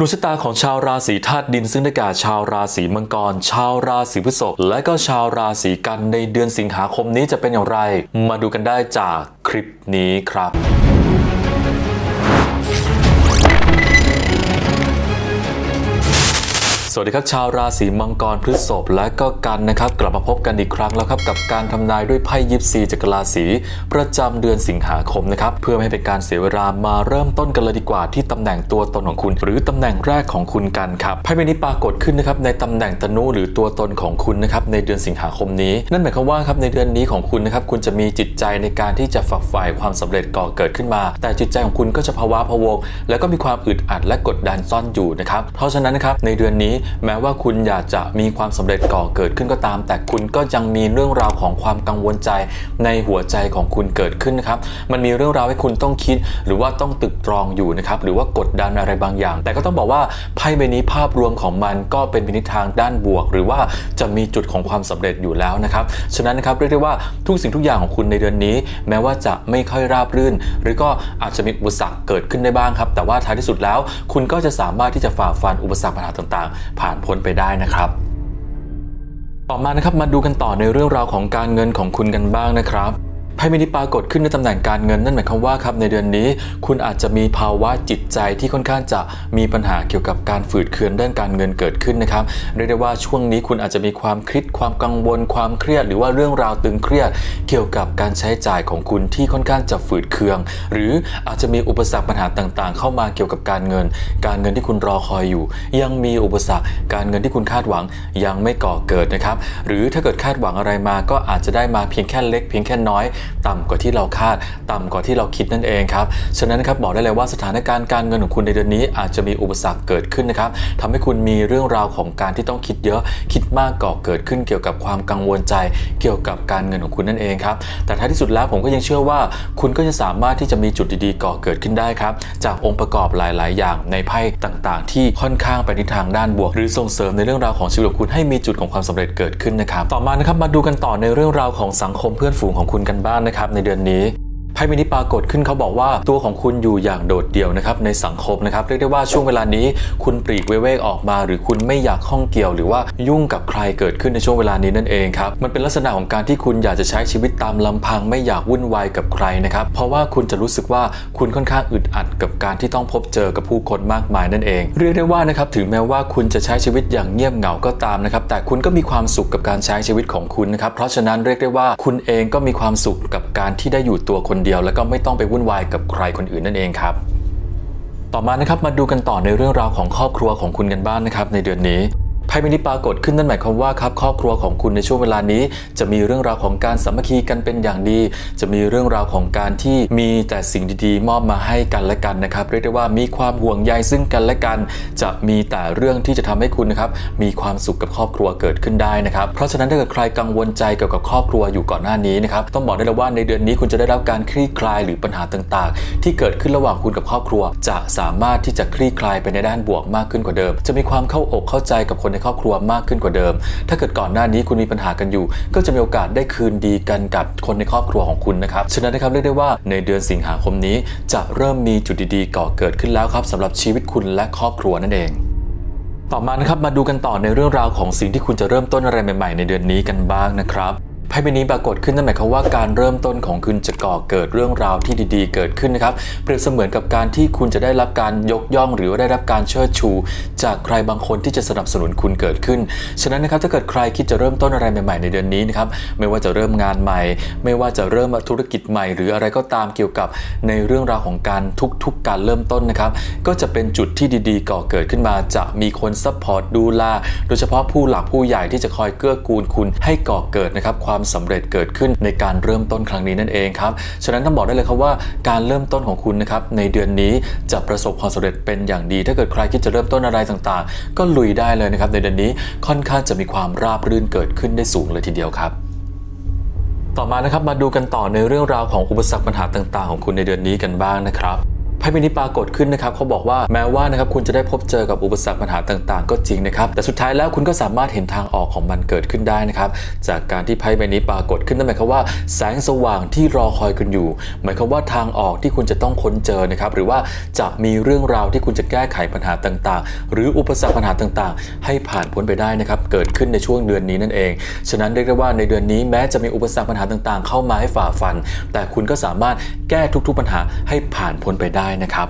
ดวงชะตาของชาวราศีธาตุดินซึ่งได้แก่ชาวราศีมังกร ชาวราศีพฤษภและก็ชาวราศีกันในเดือนสิงหาคมนี้จะเป็นอย่างไร มาดูกันได้จากคลิปนี้ครับ สวัสดีครับชาวราศีมังกรพฤษภและก็กันนะครับ กลับมาพบกันอีกครั้งแล้วครับกับการทำนายด้วยไพ่ยิปซีจักรราศีประจำเดือนสิงหาคมนะครับเพื่อไม่ให้เป็นการเสียเวลามาเริ่มต้นกันเลยดีกว่าที่ตำแหน่งตัวตนของคุณ หรือตำแหน่งแรกของคุณกันครับไพ่ใบนี้ปรากฏขึ้นนะครับในตำแหน่งตนุหรือตัวตนของคุณนะครับในเดือนสิงหาคมนี้ นั่นหมายความว่าครับในเดือนนี้ของคุณนะครับคุณจะมีจิตใจในการที่จะฝักใฝ่ความสำเร็จก่อเกิดขึ้นมา แต่จิตใจของคุณก็จะภาวะพะวง แล้วก็มีความอึดอัดและกดดันซ่อนอยู่นะครับเพราะฉะนั้นนะครับในเดือนนี้แม้ว่าคุณอยากจะมีความสำเร็จก่อเกิดขึ้นก็ตาม แต่คุณก็ยังมีเรื่องราวของความกังวลใจในหัวใจของคุณเกิดขึ้นนะครับ มันมีเรื่องราวให้คุณต้องคิด หรือว่าต้องตึกตรองอยู่นะครับ หรือว่ากดดันอะไรบางอย่าง แต่ก็ต้องบอกว่าไพ่ใบนี้ภาพรวมของมันก็เป็นไปในทางด้านบวก หรือว่าจะมีจุดของความสำเร็จอยู่แล้วนะครับ ฉะนั้นนะครับเรียกได้ว่าทุกสิ่งทุกอย่างของคุณในเดือนนี้ แม้ว่าจะไม่ค่อยราบรื่น หรือก็อาจจะมีอุปสรรคเกิดขึ้นได้บ้างครับ แต่ว่าท้ายที่สุดแล้ว คุณก็จะสามารถที่จะฝ่าฟันอุปสรรคปัญหาต่างๆผ่านพ้นไปได้นะครับ ต่อมานะครับมาดูกันต่อในเรื่องราวของการเงินของคุณกันบ้างนะครับ ไพ่ใบนี้ปรากฏขึ้นในตำแหน่งการเงินนั่นหมายความว่าครับในเดือนนี้ คุณอาจจะมีภาวะจิตใจที่ค่อนข้างจะมีปัญหาเกี่ยวกับการฝืดเคืองด้านการเงินเกิดขึ้นนะครับเรียกได้ว่าช่วงนี้คุณอาจจะมีความคิดความกังวลความเครียด หรือว่าเรื่องราวตึงเครียด เกี่ยวกับการใช้จ่ายของคุณที่ค่อนข้างจะฝืดเคือง หรืออาจจะมีอุปสรรคปัญหาต่างๆ เข้ามาเกี่ยวกับการเงิน การเงินที่คุณรอคอยอยู่ ยังมีอุปสรรคการเงินที่คุณคาดหวังยังไม่ก่อเกิดนะครับหรือถ้าเกิดคาดหวังอะไรมาก็อาจจะได้มาเพียงแค่เล็กเพียงแค่น้อยต่ำกว่าที่เราคาด ต่ำกว่าที่เราคิดนั่นเองครับฉะนั้นครับบอกได้เลยว่าสถานการณ์การเงินของคุณในเดือนนี้อาจจะมีอุปสรรคเกิดขึ้นนะครับทำให้คุณมีเรื่องราวของการที่ต้องคิดเยอะคิดมากก่อเกิดขึ้นเกี่ยวกับความกังวลใจ เกี่ยวกับการเงินของคุณนั่นเองครับแต่ท้ายที่สุดแล้วผมก็ยังเชื่อว่า คุณก็จะสามารถที่จะมีจุดดีๆก่อเกิดขึ้นได้ครับจากองค์ประกอบหลาย ๆ อย่างในไพ่ต่างๆ ที่ค่อนข้างไปในทางด้านบวก หรือส่งเสริมในเรื่องราวของชีวิตของคุณให้มีจุดของความสำเร็จเกิดขึ้นนะครับต่อมานะครับมาดูกันต่อในเรื่องราวของสังคมเพื่อนฝูงของคุณกันบ้างนะครับในเดือนนี้ ไพ่ใบนี้ปรากฏขึ้นเขาบอกว่าตัวของคุณอยู่อย่างโดดเดี่ยวนะครับในสังคมนะครับเรียกได้ว่าช่วงเวลานี้คุณปลีกเวเวกออกมา หรือคุณไม่อยากข้องเกี่ยว หรือว่ายุ่งกับใครเกิดขึ้นในช่วงเวลานี้นั่นเองครับมันเป็นลักษณะของการที่คุณอยากจะใช้ชีวิตตามลำพัง ไม่อยากวุ่นวายกับใครนะครับเพราะว่าคุณจะรู้สึกว่าคุณค่อนข้างอึดอัดกับการที่ต้องพบเจอกับผู้คนมากมายนั่นเอง เรียกได้ว่านะครับถึงแม้ว่าคุณจะใช้ชีวิตอย่างเงียบเหงาก็ตามนะครับแต่คุณก็มีความสุขกับการใช้ชีวิตของคุณนะครับเพราะฉะนั้นเรียกได้ว่าคุณเองก็มีความสุขกับการที่ได้อยู่ตัวคนเดียว แล้วก็ไม่ต้องไปวุ่นวายกับใครคนอื่นนั่นเองครับ ต่อมานะครับมาดูกันต่อในเรื่องราวของครอบครัวของคุณกันบ้างนะครับ ในเดือนนี้ ไพ่ใบนี้ปรากฏขึ้นนั่นหมายความว่าครับครอบครัวของคุณในช่วงเวลานี้ จะมีเรื่องราวของการสามัคคีกันเป็นอย่างดี จะมีเรื่องราวของการที่มีแต่สิ่งดีๆ มอบมาให้กันและกันนะครับ เรียกได้ว่ามีความห่วงใยซึ่งกันและกัน จะมีแต่เรื่องที่จะทำให้คุณนะครับมีความสุขกับครอบครัวเกิดขึ้นได้นะครับเพราะฉะนั้นถ้าเกิดใครกังวลใจเกี่ยวกับครอบครัวอยู่ก่อนหน้านี้นะครับต้องบอกได้เลยว่าในเดือนนี้คุณจะได้รับการคลี่คลายหรือปัญหาต่างๆ ที่เกิดขึ้นระหว่างคุณกับครอบครัว จะสามารถที่จะคลี่คลายไปในด้านบวกมากขึ้นกว่าเดิม จะมีความเข้าอกเข้าใจกับคนในครอบครัวมากขึ้นกว่าเดิม ถ้าเกิดก่อนหน้านี้คุณมีปัญหากันอยู่ ก็จะมีโอกาสได้คืนดีกันกับคนในครอบครัวของคุณนะครับ ฉะนั้นนะครับเรียกได้ว่าในเดือนสิงหาคมนี้จะเริ่มมีจุดดีๆก่อเกิดขึ้นแล้วครับสำหรับชีวิตคุณและครอบครัวนั่นเองต่อมานะครับมาดูกันต่อในเรื่องราวของสิ่งที่คุณจะเริ่มต้นอะไรใหม่ ๆ ในเดือนนี้กันบ้างนะครับ ไพ่ใบนี้ปรากฏขึ้นนั่นหมายความว่าการเริ่มต้นของคุณจะก่อเกิดเรื่องราวที่ดีๆ เกิดขึ้นนะครับ เปรียบเสมือนกับการที่คุณจะได้รับการยกย่อง หรือว่าได้รับการเชิดชู จากใครบางคนที่จะสนับสนุนคุณเกิดขึ้น ฉะนั้นนะครับถ้าเกิดใครคิดจะเริ่มต้นอะไรใหม่ๆ ในเดือนนี้นะครับไม่ว่าจะเริ่มงานใหม่ ไม่ว่าจะเริ่มธุรกิจใหม่ หรืออะไรก็ตามเกี่ยวกับในเรื่องราวของการทุกๆการเริ่มต้นนะครับก็จะเป็นจุดที่ดีๆ ก่อเกิดขึ้นมา จะมีคนซัพพอร์ตดูแลโดยเฉพาะผู้หลักผู้ใหญ่ที่จะคอยเกื้อกูลคุณให้ก่อเกิดนะครับความความสำเร็จเกิดขึ้นในการเริ่มต้นครั้งนี้นั่นเองครับ ฉะนั้นต้องบอกได้เลยครับว่าการเริ่มต้นของคุณนะครับในเดือนนี้จะประสบความสำเร็จเป็นอย่างดี ถ้าเกิดใครคิดจะเริ่มต้นอะไรต่างๆ ก็ลุยได้เลยนะครับในเดือนนี้ค่อนข้างจะมีความราบรื่นเกิดขึ้นได้สูงเลยทีเดียวครับต่อมานะครับมาดูกันต่อในเรื่องราวของอุปสรรคปัญหาต่างๆ ของคุณในเดือนนี้กันบ้างนะครับ ไพ่ไพ่ใบนี้ปรากฏขึ้นนะครับเขาบอกว่าแม้ว่านะครับคุณจะได้พบเจอกับอุปสรรคปัญหาต่างๆ ก็จริงนะครับแต่สุดท้ายแล้วคุณก็สามารถเห็นทางออกของมันเกิดขึ้นได้นะครับจากการที่ไพ่ใบนี้ปรากฏขึ้นนั่นหมายความว่าแสงสว่างที่รอคอยคุณอยู่ หมายความว่าทางออกที่คุณจะต้องค้นเจอนะครับหรือว่าจะมีเรื่องราวที่คุณจะแก้ไขปัญหาต่างๆ หรืออุปสรรคปัญหาต่างๆ ให้ผ่านพ้นไปได้นะครับเกิดขึ้นในช่วงเดือนนี้นั่นเอง ฉะนั้นเรียกได้ว่าในเดือนนี้แม้จะมีอุปสรรคปัญหาต่างๆ เข้ามาให้ฝ่าฟัน แต่คุณก็สามารถแก้ทุกๆปัญหาให้ผ่านพ้นไปได้นะครับ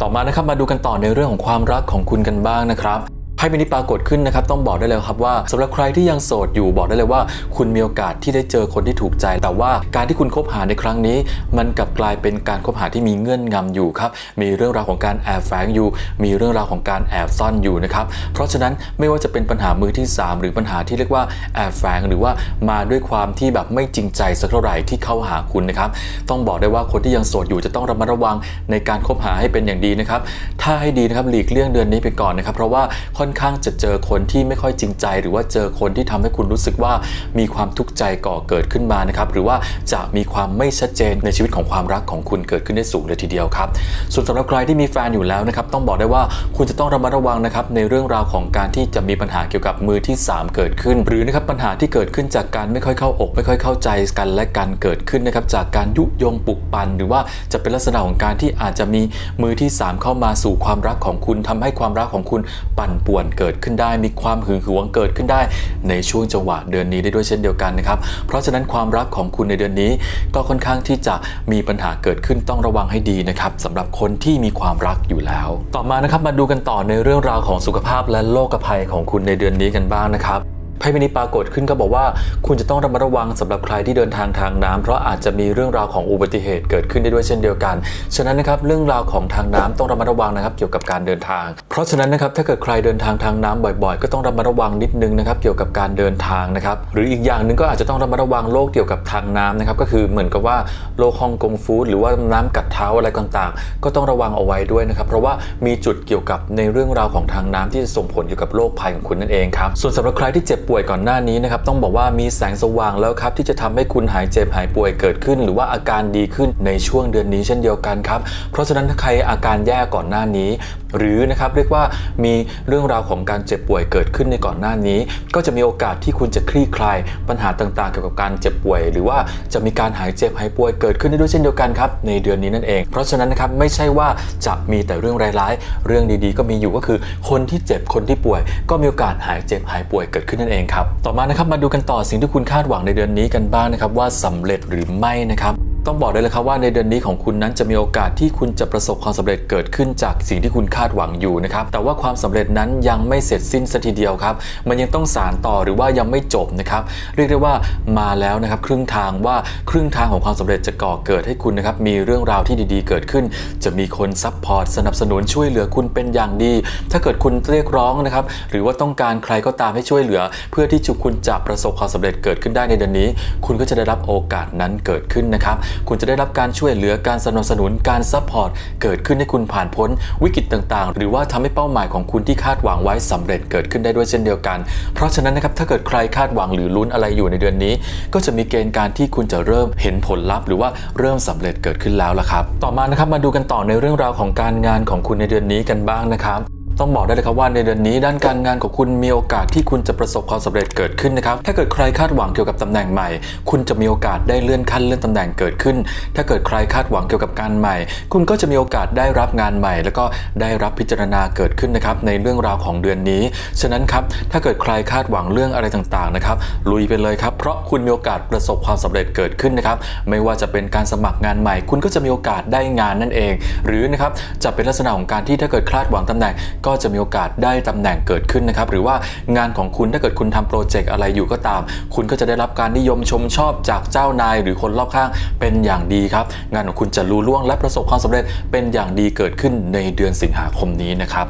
ต่อมานะครับมาดูกันต่อในเรื่องของความรักของคุณกันบ้างนะครับ ไพ่ใบนี้ปรากฏขึ้นนะครับต้องบอกได้เลยครับว่าสำหรับใครที่ยังโสดอยู่บอกได้เลยว่า คุณมีโอกาสที่ได้เจอคนที่ถูกใจ แต่ว่าการที่คุณคบหาในครั้งนี้ มันกลับกลายเป็นการคบหาที่มีเงื่อนงำอยู่ครับมีเรื่องราวของการแอบแฝงอยู่ มีเรื่องราวของการแอบซ่อนอยู่นะครับเพราะฉะนั้นไม่ว่าจะเป็นปัญหามือที่สามหรือปัญหาที่เรียกว่าแอบแฝงหรือว่ามาด้วยความที่แบบไม่จริงใจสักเท่าไหร่ที่เข้าหาคุณนะครับต้องบอกได้ว่าคนที่ยังโสดอยู่จะต้องระมัดระวังในการคบหาให้เป็นอย่างดีนะครับถ้าให้ดีนะครับหลีกเลี่ยงเดือนนี้ไปก่อนนะครับเพราะว่าค่่อนข้างจะเจอคนที่ไม่ค่อยจริงใจ หรือว่าเจอคนที่ทำให้คุณรู้สึกว่ามีความทุกข์ใจก่อเกิดขึ้นมานะครับหรือว่าจะมีความไม่ชัดเจนในชีวิตของความรักของคุณเกิดขึ้นได้สูงเลยทีเดียวครับส่วนสำหรับใครที่มีแฟนอยู่แล้วนะครับต้องบอกได้ว่าคุณจะต้องระมัดระวังนะครับในเรื่องราวของการที่จะมีปัญหาเกี่ยวกับมือที่ 3 เกิดขึ้น หรือนะครับปัญหาที่เกิดขึ้นจากการไม่ค่อยเข้าอก ไม่ค่อยเข้าใจกันและกันเกิดขึ้นนะครับจากการยุยงปลุกปั่นหรือว่าจะเป็นลักษณะของการที่อาจจะมีมือที่ 3 เข้ามาสู่ความรักของคุณทำให้ความรักของคุณปั่นป่วนเกิดขึ้นได้ มีความหึงหวงเกิดขึ้นได้ ในช่วงจังหวะเดือนนี้ได้ด้วยเช่นเดียวกันนะครับ เพราะฉะนั้นความรักของคุณในเดือนนี้ ก็ค่อนข้างที่จะมีปัญหาเกิดขึ้นต้องระวังให้ดีนะครับสำหรับคนที่มีความรักอยู่แล้ว ต่อมานะครับมาดูกันต่อในเรื่องราวของสุขภาพและโรคภัยของคุณในเดือนนี้กันบ้างนะครับไพ่ใบนี้ปรากฏขึ้นก็บอกว่า คุณจะต้องระมัดระวังสำหรับใครที่เดินทางทางน้ำเพราะอาจจะมีเรื่องราวของอุบัติเหตุเกิดขึ้นได้ด้วยเช่นเดียวกัน ฉะนั้นนะครับเรื่องราวของทางน้ำต้องระมัดระวังนะครับ เกี่ยวกับการเดินทาง เพราะฉะนั้นนะครับถ้าเกิดใครเดินทางทางน้ำบ่อยๆ ก็ต้องระมัดระวังนิดนึงนะครับเกี่ยวกับการเดินทางนะครับหรืออีกอย่างหนึ่งก็อาจจะต้องระมัดระวังโรคเกี่ยวกับทางน้ำนะครับก็คือเหมือนกับว่าโรคฮ่องกงฟู้ดหรือว่าน้ำกัดเท้าอะไรต่างๆ ก็ต้องระวังเอาไว้ด้วยนะครับเพราะว่ามีจุดเกี่ยวกับในเรื่องราวของทางน้ำที่จะส่งผลเกี่ยวกับโรคภัยของคุณนั่นเองครับส่วนสำหรับใครที่เจ็บป่วยก่อนหน้านี้นะครับต้องบอกว่ามีแสงสว่างแล้วครับที่จะทำให้คุณหายเจ็บหายป่วยเกิดขึ้น หรือว่าอาการดีขึ้นในช่วงเดือนนี้เช่นเดียวกันครับเพราะฉะนั้นถ้าใครอาการแย่ก่อนหน้านี้ หรือนะครับเรียกว่ามีเรื่องราวของการเจ็บป่วยเกิดขึ้นในก่อนหน้านี้ ก็จะมีโอกาสที่คุณจะคลี่คลายปัญหาต่างๆ เกี่ยวกับการเจ็บป่วย หรือว่าจะมีการหายเจ็บหายป่วยเกิดขึ้นได้ด้วยเช่นเดียวกันครับในเดือนนี้นั่นเอง เพราะฉะนั้นนะครับไม่ใช่ว่าจะมีแต่เรื่องร้ายๆเรื่องดีๆ ก็มีอยู่ก็คือ คนที่เจ็บคนที่ป่วย ก็มีโอกาสหายเจ็บหายป่วยเกิดขึ้นนั่นเองครับต่อมานะครับมาดูกันต่อสิ่งที่คุณคาดหวังในเดือนนี้กันบ้างนะครับว่าสำเร็จหรือไม่นะครับ ต้องบอกได้เลยครับว่าในเดือนนี้ของคุณนั้นจะมีโอกาสที่คุณจะประสบความสำเร็จเกิดขึ้นจากสิ่งที่คุณคาดหวังอยู่นะครับแต่ว่าความสำเร็จนั้นยังไม่เสร็จสิ้นสัทีเดียวครับ มันยังต้องสารต่อหรือว่ายังไม่จบนะครับเรียกได้ว่ามาแล้วนะครับครึ่งทางว่าครึ่งทางของความสำเร็จจะก่อเกิดให้คุณนะครับมีเรื่องราวที่ดีๆ เกิดขึ้น จะมีคนซัพพอร์ตสนับสนุนช่วยเหลือคุณเป็นอย่างดี ถ้าเกิดคุณเรียกร้องนะครับหรือว่าต้องการใครก็ตามให้ช่วยเหลือ เพื่อที่จะคุณจะประสบความสำเร็จเกิดขึ้นได้ในเดือนนี้ คุณก็จะได้รับโอกาสนั้นเกิดขึ้นนะครับคุณจะได้รับการช่วยเหลือการสนับสนุนการซัพพอร์ตเกิดขึ้นให้คุณผ่านพ้นวิกฤตต่างๆ หรือว่าทำให้เป้าหมายของคุณที่คาดหวังไว้สำเร็จเกิดขึ้นได้ด้วยเช่นเดียวกัน เพราะฉะนั้นนะครับถ้าเกิดใครคาดหวังหรือลุ้นอะไรอยู่ในเดือนนี้ ก็จะมีเกณฑ์การที่คุณจะเริ่มเห็นผลลัพธ์หรือว่าเริ่มสำเร็จเกิดขึ้นแล้วล่ะครับ ต่อมานะครับมาดูกันต่อในเรื่องราวของการงานของคุณในเดือนนี้กันบ้างนะครับ ต้องบอกได้เลยครับว่าในเดือนนี้ด้านการงานของคุณมีโอกาสที่คุณจะประสบความสำเร็จเกิดขึ้นนะครับ ถ้าเกิดใครคาดหวังเกี่ยวกับตำแหน่งใหม่ คุณจะมีโอกาสได้เลื่อนขั้นเลื่อนตำแหน่งเกิดขึ้น ถ้าเกิดใครคาดหวังเกี่ยวกับการใหม่ คุณก็จะมีโอกาสได้รับงานใหม่ แล้วก็ได้รับพิจารณาเกิดขึ้นนะครับในเรื่องราวของเดือนนี้ ฉะนั้นครับถ้าเกิดใครคาดหวังเรื่องอะไรต่างๆนะครับลุยไปเลยครับ เพราะคุณมีโอกาสประสบความสำเร็จเกิดขึ้นนะครับ ไม่ว่าจะเป็นการสมัครงานใหม่ คุณก็จะมีโอกาสได้งานนั่นเอง หรือนะครับจะเป็นลักษณะของการที่ถ้าเกิดคาดหวังตำแหน่งก็จะมีโอกาสได้ตำแหน่งเกิดขึ้นนะครับ หรือว่างานของคุณถ้าเกิดคุณทำโปรเจกต์อะไรอยู่ก็ตาม คุณก็จะได้รับการนิยมชมชอบจากเจ้านาย หรือคนรอบข้างเป็นอย่างดีครับ งานของคุณจะรู้ล่วงและประสบความสำเร็จเป็นอย่างดีเกิดขึ้นในเดือนสิงหาคมนี้นะครับ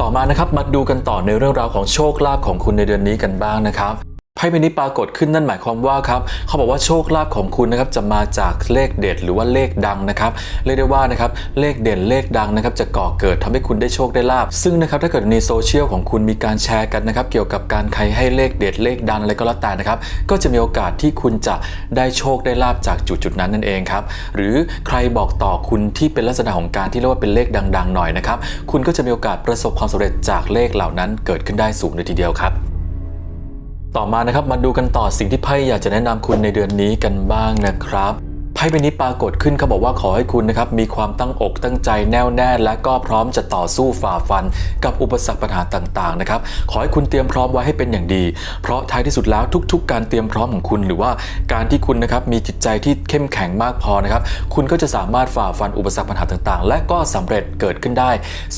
ต่อมานะครับมาดูกันต่อในเรื่องราวของโชคลาภของคุณในเดือนนี้กันบ้างนะครับ ไพ่ใบนี้ปรากฏขึ้นนั่นหมายความว่าครับเขาบอกว่าโชคลาภของคุณนะครับจะมาจากเลขเด็ดหรือว่าเลขดังนะครับเรียกได้ว่านะครับเลขเด่นเลขดังนะครับจะก่อเกิดทำให้คุณได้โชคได้ลาบซึ่งนะครับถ้าเกิดในโซเชียลของคุณมีการแชร์กันนะครับเกี่ยวกับการใครให้เลขเด็ดเลขดังอะไรก็แล้วแต่นะครับก็จะมีโอกาสที่คุณจะได้โชคได้ลาบจากจุดจุดนั้นนั่นเองครับหรือใครบอกต่อคุณที่เป็นลักษณะของการที่เรียกว่าเป็นเลขดัง ๆ หน่อยนะครับคุณก็จะมีโอกาสประสบความสำเร็จจากเลขเหล่านั้นเกิดขึ้นได้สูงเลยทีเดียวครับ ต่อมานะครับมาดูกันต่อสิ่งที่ไพ่อยากจะแนะนำคุณในเดือนนี้กันบ้างนะครับ พ่ใบนี้ปรากฏขึ้นเขาบอกว่าขอให้คุณนะครับมีความตั้งอกตั้งใจแน่วแน่และก็พร้อมจะต่อสู้ฝ่าฟัน กับอุปสรรคปัญหาต่างๆนะครับขอให้คุณเตรียมพร้อมไว้ให้เป็นอย่างดี เพราะท้ายที่สุดแล้วทุก ๆ การเตรียมพร้อมของคุณ หรือว่าการที่คุณนะครับมีจิตใจที่เข้มแข็งมากพอนะครับคุณก็จะสามารถฝ่าฟันอุปสรรคปัญหาต่างๆ และก็สำเร็จเกิดขึ้นได้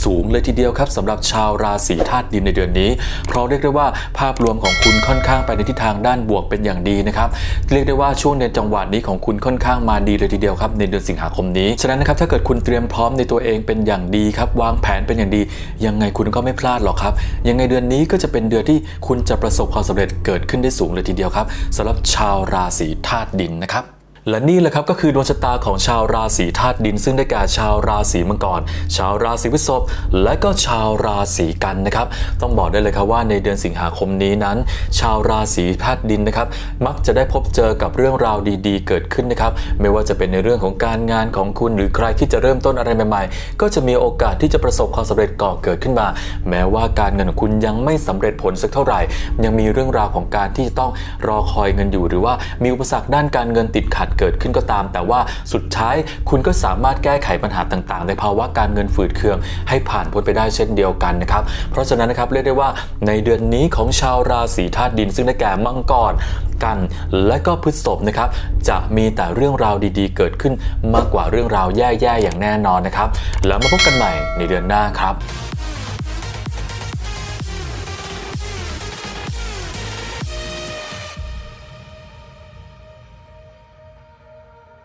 สูงเลยทีเดียวครับสำหรับชาวราศีธาตุดินในเดือนนี้ เพราะเรียกได้ว่าภาพรวมของคุณค่อนข้างไปในทิศทางด้านบวกเป็นอย่างดีนะครับเรียกได้ว่าช่วงในจังหวะนี้ของคุณค่อนข้างมาดีเลยทีเดียวครับในเดือนสิงหาคมนี้ ฉะนั้นนะครับถ้าเกิดคุณเตรียมพร้อมในตัวเองเป็นอย่างดีครับวางแผนเป็นอย่างดี ยังไงคุณก็ไม่พลาดหรอกครับ ยังไงเดือนนี้ก็จะเป็นเดือนที่คุณจะประสบความสำเร็จเกิดขึ้นได้สูงเลยทีเดียวครับสำหรับชาวราศีธาตุดินนะครับ และนี่แหละครับก็คือดวงชะตาของชาวราศีธาตุดิน ซึ่งได้แก่ชาวราศีมังกร ชาวราศีพฤษภและก็ชาวราศีกันนะครับต้องบอกได้เลยครับว่าในเดือนสิงหาคมนี้นั้น ชาวราศีธาตุดินนะครับมักจะได้พบเจอกับเรื่องราวดีๆ เกิดขึ้นนะครับไม่ว่าจะเป็นในเรื่องของการงานของคุณหรือใครที่จะเริ่มต้นอะไรใหม่ ๆ ก็จะมีโอกาสที่จะประสบความสำเร็จก่อเกิดขึ้นมา แม้ว่าการเงินของคุณยังไม่สำเร็จผลสักเท่าไหร่ ยังมีเรื่องราวของการที่จะต้องรอคอยเงินอยู่ หรือว่ามีอุปสรรคด้านการเงินติดขัดเกิดขึ้นก็ตาม แต่ว่าสุดท้ายคุณก็สามารถแก้ไขปัญหาต่างๆ ในภาวะการเงินฝืดเคือง ให้ผ่านพ้นไปได้เช่นเดียวกันนะครับ เพราะฉะนั้นนะครับเรียกได้ว่าในเดือนนี้ของชาวราศีธาตุดิน ซึ่งได้แก่มังกรกันและก็พฤษภนะครับจะมีแต่เรื่องราวดีๆ เกิดขึ้นมากกว่าเรื่องราวแย่ๆอย่างแน่นอนนะครับ แล้วมาพบกันใหม่ในเดือนหน้าครับ